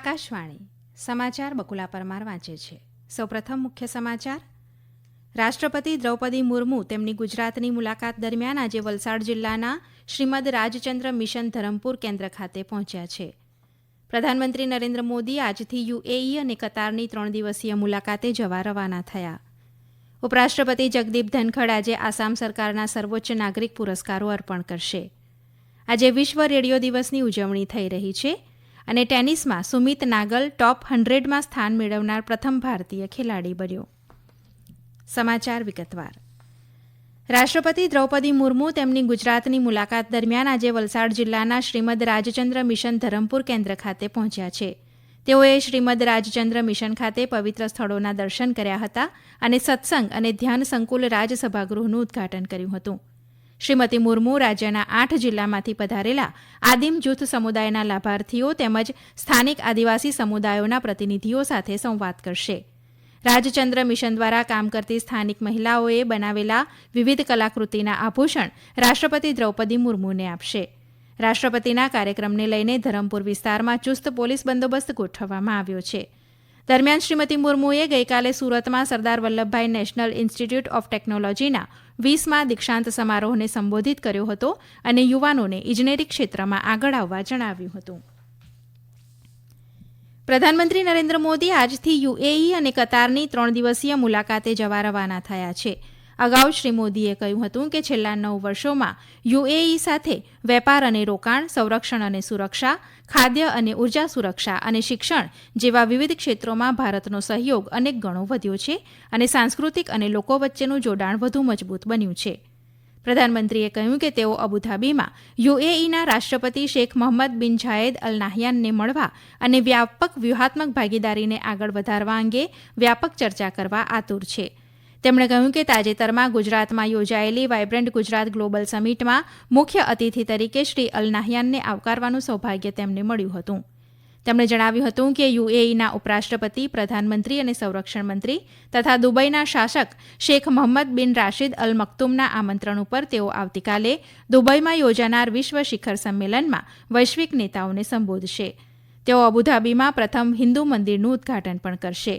આકાશવાણી, સમાચાર બકુલા પરમાર વાંચે છે. સૌપ્રથમ મુખ્ય સમાચાર, રાષ્ટ્રપતિ દ્રૌપદી મુર્મુ તેમની ગુજરાતની મુલાકાત દરમિયાન આજે વલસાડ જિલ્લાના શ્રીમદ રાજચંદ્ર મિશન ધરમપુર કેન્દ્ર ખાતે પહોંચ્યા છે. પ્રધાનમંત્રી નરેન્દ્ર મોદી આજથી યુએઈ અને કતારની ત્રણ દિવસીય મુલાકાતે જવા રવાના થયા. ઉપરાષ્ટ્રપતિ જગદીપ ધનખડ આજે આસામ સરકારના સર્વોચ્ચ નાગરિક પુરસ્કારો અર્પણ કરશે. આજે વિશ્વ રેડિયો દિવસની ઉજવણી થઈ રહી છે. અને ટેનિસમાં સુમિત નાગલ ટોપ હંડ્રેડમાં સ્થાન મેળવનાર પ્રથમ ભારતીય ખેલાડી બન્યો. સમાચાર વિગતવાર. રાષ્ટ્રપતિ દ્રૌપદી મુર્મુ તેમની ગુજરાતની મુલાકાત દરમિયાન આજે વલસાડ જિલ્લાના શ્રીમદ રાજચંદ્ર મિશન ધરમપુર કેન્દ્ર ખાતે પહોંચ્યા છે. તેઓએ શ્રીમદ રાજચંદ્ર મિશન ખાતે પવિત્ર સ્થળોના દર્શન કર્યા હતા અને સત્સંગ અને ધ્યાન સંકુલ રાજસભાગૃહનું ઉદ્ઘાટન કર્યું હતું. શ્રીમતી મુર્મુ રાજ્યના આઠ જિલ્લામાંથી પધારેલા આદિમ જૂથ સમુદાયના લાભાર્થીઓ તેમજ સ્થાનિક આદિવાસી સમુદાયોના પ્રતિનિધિઓ સાથે સંવાદ કરશે. રાજચંદ્ર મિશન દ્વારા કામ કરતી સ્થાનિક મહિલાઓએ બનાવેલા વિવિધ કલાકૃતિના આભૂષણ રાષ્ટ્રપતિ દ્રૌપદી મુર્મુને આપશે. રાષ્ટ્રપતિના કાર્યક્રમને લઈને ધરમપુર વિસ્તારમાં ચુસ્ત પોલીસ બંદોબસ્ત ગોઠવવામાં આવ્યો છે. દરમિયાન શ્રીમતી મુર્મુએ ગઈકાલે સુરતમાં Sardar Vallabhbhai national institute of ટેકનોલોજીના વીસમાં દીક્ષાંત સમારોહને સંબોધિત કર્યો હતો અને યુવાનોને ઇજનેરી ક્ષેત્રમાં આગળ આવવા જણાવ્યું હતું. પ્રધાનમંત્રી નરેન્દ્ર મોદી આજથી યુએઈ અને કતારની ત્રણ દિવસીય મુલાકાતે જવા રવાના થયા છે. અગાઉ શ્રી મોદીએ કહ્યું હતું કે છેલ્લા નવ વર્ષોમાં યુએઈ સાથે વેપાર અને રોકાણ, સંરક્ષણ અને સુરક્ષા, ખાદ્ય અને ઊર્જા સુરક્ષા અને શિક્ષણ જેવા વિવિધ ક્ષેત્રોમાં ભારતનો સહયોગ અનેક ગણો વધ્યો છે અને સાંસ્કૃતિક અને લોકો વચ્ચેનું જોડાણ વધુ મજબૂત બન્યું છે. પ્રધાનમંત્રીએ કહ્યું કે તેઓ અબુધાબીમાં યુએઈના રાષ્ટ્રપતિ શેખ મોહમ્મદ બિન ઝાયેદ અલ નાહયાનને મળવા અને વ્યાપક વ્યૂહાત્મક ભાગીદારીને આગળ વધારવા અંગે વ્યાપક ચર્ચા કરવા આતુર છે. તેમણે કહ્યું કે તાજેતરમાં ગુજરાતમાં યોજાયેલી વાયબ્રન્ટ ગુજરાત ગ્લોબલ સમિટમાં મુખ્ય અતિથિ તરીકે શ્રી અલ નાહયાનને આવકારવાનું સૌભાગ્ય તેમને મળ્યું હતું. તેમણે જણાવ્યું હતું કે યુએઈના ઉપરાષ્ટ્રપતિ, પ્રધાનમંત્રી અને સંરક્ષણ મંત્રી તથા દુબઈના શાસક શેખ મોહમ્મદ બિન રાશિદ અલ મકતુમના આમંત્રણ ઉપર તેઓ આવતીકાલે દુબઈમાં યોજાનાર વિશ્વ શિખર સંમેલનમાં વૈશ્વિક નેતાઓને સંબોધશે. તેઓ અબુધાબીમાં પ્રથમ હિન્દુ મંદિરનું ઉદ્ઘાટન પણ કરશે.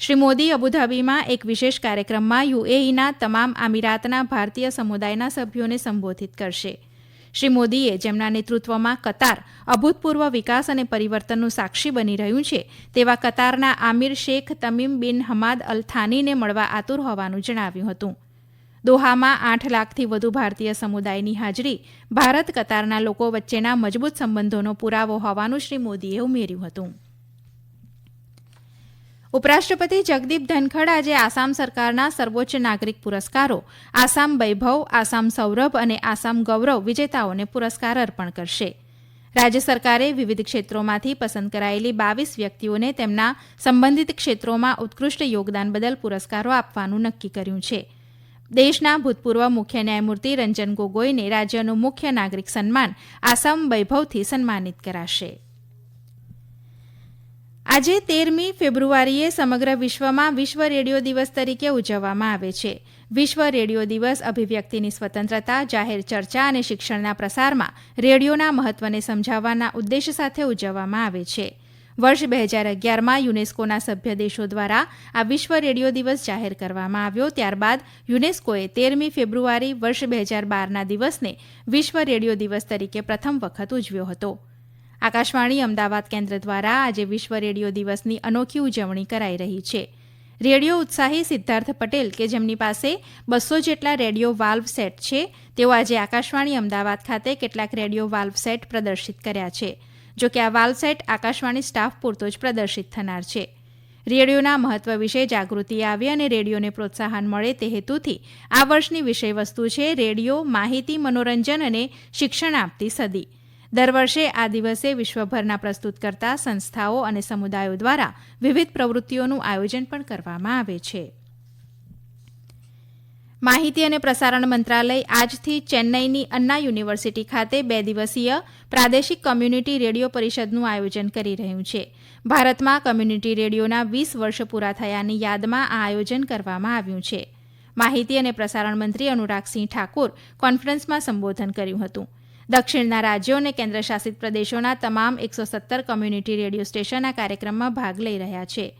શ્રી મોદી અબુધાબીમાં એક વિશેષ કાર્યક્રમમાં યુએઈના તમામ આમિરાતના ભારતીય સમુદાયના સભ્યોને સંબોધિત કરશે. શ્રી મોદીએ જેમના નેતૃત્વમાં કતાર અભૂતપૂર્વ વિકાસ અને પરિવર્તનનું સાક્ષી બની રહ્યું છે, તેવા કતારના Emir Sheikh Tamim bin Hamad Al થાનીને મળવા આતુર હોવાનું જણાવ્યું હતું. દોહામાં આઠ લાખથી વધુ ભારતીય સમુદાયની હાજરી, ભારત કતારના લોકો વચ્ચેના મજબૂત સંબંધોનો પુરાવો હોવાનું શ્રી મોદીએ ઉમેર્યું હતું. ઉપરાષ્ટ્રપતિ જગદીપ ધનખડ આજે આસામ સરકારના સર્વોચ્ચ નાગરિક પુરસ્કારો, આસામ વૈભવ, આસામ સૌરભ અને આસામ ગૌરવ વિજેતાઓને પુરસ્કાર અર્પણ કરશે. રાજ્ય સરકારે વિવિધ ક્ષેત્રોમાંથી પસંદ કરાયેલી બાવીસ વ્યક્તિઓને તેમના સંબંધિત ક્ષેત્રોમાં ઉત્કૃષ્ટ યોગદાન બદલ પુરસ્કારો આપવાનું નક્કી કર્યું છે. દેશના ભૂતપૂર્વ મુખ્ય ન્યાયમૂર્તિ રંજન ગોગોઈને રાજ્યનું મુખ્ય નાગરિક સન્માન આસામ વૈભવથી સન્માનિત કરાશે. આજે તેરમી ફેબ્રુઆરીએ સમગ્ર વિશ્વમાં વિશ્વ રેડિયો દિવસ તરીકે ઉજવવામાં આવે છે. વિશ્વ રેડિયો દિવસ અભિવ્યક્તિની સ્વતંત્રતા, જાહેર ચર્ચા અને શિક્ષણના પ્રસારમાં રેડિયોના મહત્વને સમજાવવાના ઉદ્દેશ સાથે ઉજવવામાં આવે છે. વર્ષ બે હજાર અગિયારમાં યુનેસ્કોના સભ્ય દેશો દ્વારા આ વિશ્વ રેડિયો દિવસ જાહેર કરવામાં આવ્યો. ત્યારબાદ યુનેસ્કોએ તેરમી ફેબ્રુઆરી વર્ષ બે હજાર બારના દિવસને વિશ્વ રેડિયો દિવસ તરીકે પ્રથમ વખત ઉજવ્યો હતો. આકાશવાણી અમદાવાદ કેન્દ્ર દ્વારા આજે વિશ્વ રેડિયો દિવસની અનોખી ઉજવણી કરાઈ રહી છે. રેડિયો ઉત્સાહી સિદ્ધાર્થ પટેલ કે જેમની પાસે બસો જેટલા રેડિયો વાલ્વ સેટ છે, તેઓ આજે આકાશવાણી અમદાવાદ ખાતે કેટલાક રેડિયો વાલ્વ સેટ પ્રદર્શિત કર્યા છે. જો કે આ વાલ્વ સેટ આકાશવાણી સ્ટાફ પૂરતો જ પ્રદર્શિત થનાર છે. રેડિયોના મહત્વ વિશે જાગૃતિ આવે અને રેડિયોને પ્રોત્સાહન મળે તે હેતુથી આ વર્ષની વિષયવસ્તુ છે રેડિયો માહિતી, મનોરંજન અને શિક્ષણ આપતી સદી. દર વર્ષે આ દિવસે વિશ્વભરના પ્રસ્તુત કરતા સંસ્થાઓ અને સમુદાયો દ્વારા વિવિધ પ્રવૃત્તિઓનું આયોજન પણ કરવામાં આવે છે. માહિતી અને પ્રસારણ મંત્રાલય આજથી ચેન્નઈની અન્ના યુનિવર્સિટી ખાતે બે દિવસીય પ્રાદેશિક કોમ્યુનિટી રેડિયો પરિષદનું આયોજન કરી રહ્યું છે. ભારતમાં કોમ્યુનિટી રેડિયોના વીસ વર્ષ પૂરા થયાની યાદમાં આ આયોજન કરવામાં આવ્યું છે. માહિતી અને પ્રસારણ મંત્રી અનુરાગસિંહ ઠાકુર કોન્ફરન્સમાં સંબોધન કર્યું હતું. દક્ષિણના રાજ્યો અને કેન્દ્રશાસિત પ્રદેશોના તમામ એકસો સત્તર કોમ્યુનિટી રેડિયો સ્ટેશન આ કાર્યક્રમમાં ભાગ લઈ રહ્યા છે.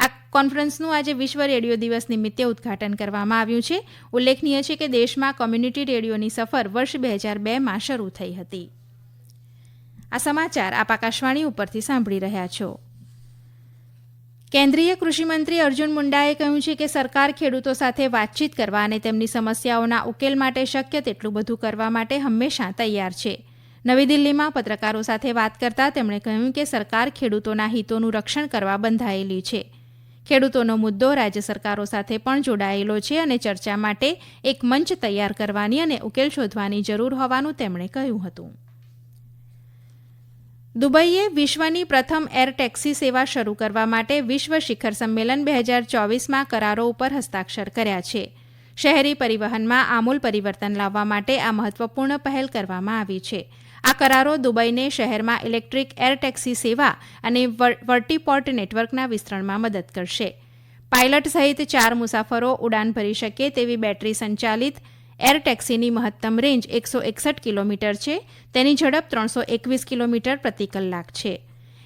આ કોન્ફરન્સનું આજે વિશ્વ રેડિયો દિવસ નિમિત્તે ઉદ્ઘાટન કરવામાં આવ્યું છે. ઉલ્લેખનીય છે કે દેશમાં કોમ્યુનિટી રેડિયોની સફર વર્ષ બે હજાર બેમાં શરૂ થઈ હતી. આ સમાચાર આપ આકાશવાણી ઉપરથી સાંભળી રહ્યા છો. કેન્દ્રીય કૃષિમંત્રી અર્જુન મુંડાએ કહ્યું છે કે સરકાર ખેડૂતો સાથે વાતચીત કરવા અને તેમની સમસ્યાઓના ઉકેલ માટે શક્ય તેટલું બધું કરવા માટે હંમેશા તૈયાર છે. નવી દિલ્હીમાં પત્રકારો સાથે વાત કરતા તેમણે કહ્યું કે સરકાર ખેડૂતોના હિતોનું રક્ષણ કરવા બંધાયેલી છે. ખેડૂતોનો મુદ્દો રાજ્ય સરકારો સાથે પણ જોડાયેલો છે અને ચર્ચા માટે એક મંચ તૈયાર કરવાની અને ઉકેલ શોધવાની જરૂર હોવાનું તેમણે કહ્યું હતું. દુબઈએ વિશ્વની પ્રથમ એર ટેક્સી સેવા શરૂ કરવા માટે વિશ્વ શિખર સંમેલન બે હજાર ચોવીસમાં કરારો ઉપર હસ્તાક્ષર કર્યા છે. શહેરી પરિવહનમાં આમૂલ પરિવર્તન લાવવા માટે આ મહત્વપૂર્ણ પહેલ કરવામાં આવી છે. આ કરારો દુબઈને શહેરમાં ઇલેક્ટ્રિક એર ટેક્સી સેવા અને વર્ટીપોર્ટ નેટવર્કના વિસ્તરણમાં મદદ કરશે. પાયલટ સહિત ચાર મુસાફરો ઉડાન ભરી શકે તેવી બેટરી સંચાલિત એર ટેક્સીની મહત્તમ રેન્જ એકસો એકસઠ કિલોમીટર છે. તેની ઝડપ ત્રણસો એકવીસ કિલોમીટર પ્રતિ કલાક છે.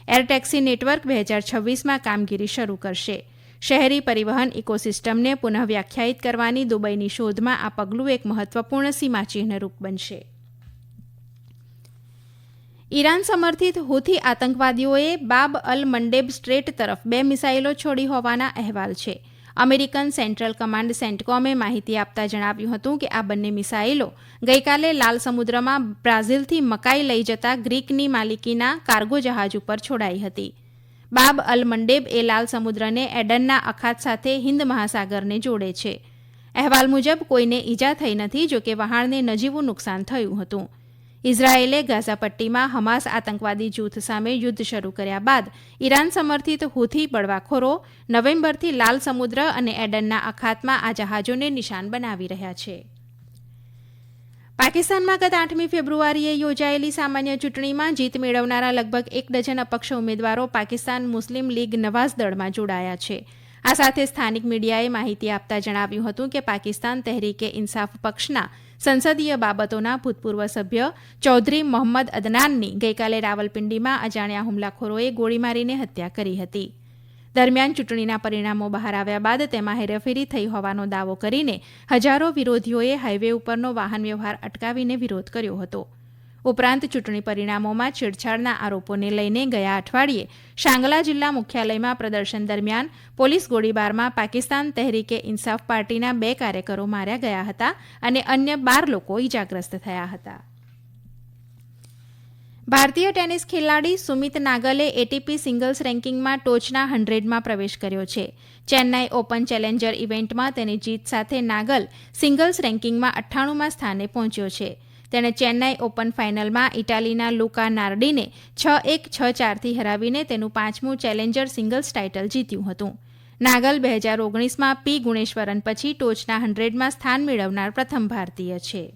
એર ટેક્સી નેટવર્ક બે હજાર છવ્વીસમાં કામગીરી શરૂ કરશે. શહેરી પરિવહન ઇકોસિસ્ટમને પુનઃવ્યાખ્યાયિત કરવાની દુબઈની શોધમાં આ પગલું એક મહત્વપૂર્ણ સીમાચિહ્નરૂપ બનશે. ઈરાન સમર્થિત હુથી આતંકવાદીઓએ બાબ અલ મંડેબ સ્ટ્રેટ તરફ બે મિસાઇલો છોડી હોવાના અહેવાલ છે. અમેરિકન સેન્ટ્રલ કમાન્ડ સેન્ટકોમે માહિતી આપતા જણાવ્યું હતું કે આ બંને મિસાઇલો ગઈકાલે લાલ સમુદ્રમાં બ્રાઝિલથી મકાઈ લઈ જતા ગ્રીકની માલિકીના કાર્ગો જહાજ ઉપર છોડાઈ હતી. બાબ અલ મંડેબ એ લાલ સમુદ્રને એડનના અખાત સાથે હિન્દ મહાસાગરને જોડે છે. અહેવાલ મુજબ કોઈને ઈજા થઈ નથી, જોકે વહાણને નજીવું નુકસાન થયું હતું. ઇઝરાયેલે ગાઝા પટ્ટીમાં હમાસ આતંકવાદી જૂથ સામે યુદ્ધ શરૂ કર્યા બાદ ઈરાન સમર્થિત હુથી બળવાખોરો નવેમ્બરથી લાલ સમુદ્ર અને એડનના અખાતમાં આ જહાજોને નિશાન બનાવી રહ્યા છે. પાકિસ્તાનમાં ગત આઠમી ફેબ્રુઆરીએ યોજાયેલી સામાન્ય ચૂંટણીમાં જીત મેળવનારા લગભગ એક ડઝન અપક્ષ ઉમેદવારો પાકિસ્તાન મુસ્લિમ લીગ નવાઝ દળમાં જોડાયા છે. આ સાથે સ્થાનિક મીડિયાએ માહિતી આપતા જણાવ્યું હતું કે પાકિસ્તાન તહેરીકે ઇન્સાફ પક્ષના સંસદીય બાબતોના ભૂતપૂર્વ સભ્ય ચૌધરી મોહમ્મદ અદનાનની ગઈકાલે રાવલપિંડીમાં અજાણ્યા હુમલાખોરોએ ગોળી મારીને હત્યા કરી હતી. દરમિયાન ચૂંટણીના પરિણામો બહાર આવ્યા બાદ તેમાં હેરાફેરી થઈ હોવાનો દાવો કરીને હજારો વિરોધીઓએ હાઈવે ઉપરનો વાહન વ્યવહાર અટકાવીને વિરોધ કર્યો હતો. ઉપરાંત ચૂંટણી પરિણામોમાં છેડછાડના આરોપોને લઈને ગયા અઠવાડિયે શાંગલા જિલ્લા મુખ્યાલયમાં પ્રદર્શન દરમિયાન પોલીસ ગોળીબારમાં પાકિસ્તાન તહેરીકે ઇન્સાફ પાર્ટીના બે કાર્યકરો માર્યા ગયા હતા અને અન્ય બાર લોકો ઇજાગ્રસ્ત થયા હતા. ભારતીય ટેનિસ ખેલાડી સુમિત નાગલે એટીપી સિંગલ્સ રેન્કિંગમાં ટોચના હંડ્રેડમાં પ્રવેશ કર્યો છે. ચેન્નાઈ ઓપન ચેલેન્જર ઇવેન્ટમાં તેની જીત સાથે નાગલ સિંગલ્સ રેન્કિંગમાં અઠ્ઠાણુંમાં સ્થાને પહોંચ્યો છે. તેણે ચેન્નાઈ ઓપન ફાઇનલમાં ઇટાલીના લુકા નાર્ડીને છ એક, છ ચારથી હરાવીને તેનું પાંચમું ચેલેન્જર સિંગલ્સ ટાઇટલ જીત્યું હતું. નાગલ બે હજાર ઓગણીસમાં પી ગુણેશ્વરન પછી ટોચના હંડ્રેડમાં સ્થાન મેળવનાર પ્રથમ ભારતીય છે.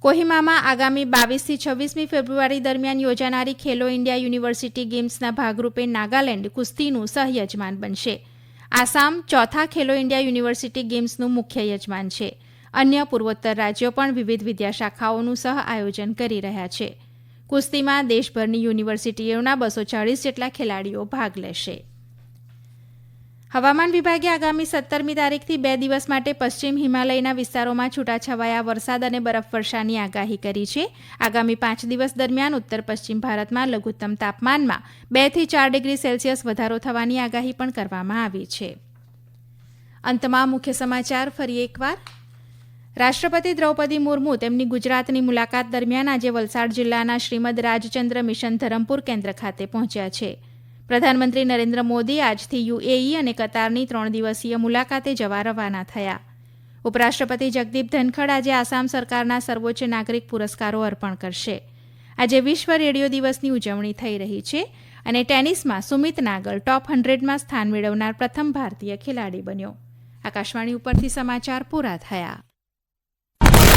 કોહિમામાં આગામી બાવીસથી છવ્વીસમી ફેબ્રુઆરી દરમિયાન યોજાનારી ખેલો ઇન્ડિયા યુનિવર્સિટી ગેમ્સના ભાગરૂપે નાગાલેન્ડ કુસ્તીનું સહયજમાન બનશે. આસામ ચોથા ખેલો ઇન્ડિયા યુનિવર્સિટી ગેમ્સનું મુખ્ય યજમાન છે. અન્ય પૂર્વોત્તર રાજ્યો પણ વિવિધ વિદ્યાશાખાઓનું સહ આયોજન કરી રહ્યા છે. કુસ્તીમાં દેશભરની યુનિવર્સિટીઓના બસો ચાળીસ જેટલા ખેલાડીઓ ભાગ લેશે. હવામાન વિભાગે આગામી સત્તરમી તારીખથી બે દિવસ માટે પશ્ચિમ હિમાલયના વિસ્તારોમાં છૂટાછવાયા વરસાદ અને બરફવર્ષાની આગાહી કરી છે. આગામી પાંચ દિવસ દરમિયાન ઉત્તર પશ્ચિમ ભારતમાં લઘુત્તમ તાપમાનમાં બેથી ચાર ડિગ્રી સેલ્સિયસ વધારો થવાની આગાહી પણ કરવામાં આવી છે. અંતમાં મુખ્ય સમાચાર ફરી એકવાર. રાષ્ટ્રપતિ દ્રૌપદી મુર્મુ તેમની ગુજરાતની મુલાકાત દરમિયાન આજે વલસાડ જિલ્લાના શ્રીમદ રાજચંદ્ર મિશન ધરમપુર કેન્દ્ર ખાતે પહોંચ્યા છે. પ્રધાનમંત્રી નરેન્દ્ર મોદી આજથી યુએઈ અને કતારની ત્રણ દિવસીય મુલાકાતે જવા રવાના થયા. ઉપરાષ્ટ્રપતિ જગદીપ ધનખડ આજે આસામ સરકારના સર્વોચ્ચ નાગરિક પુરસ્કારો અર્પણ કરશે. આજે વિશ્વ રેડિયો દિવસની ઉજવણી થઈ રહી છે અને ટેનિસમાં સુમિત નાગલ ટોપ હંડ્રેડમાં સ્થાન મેળવનાર પ્રથમ ભારતીય ખેલાડી બન્યો. આકાશવાણી ઉપરથી સમાચાર પૂરા થયા.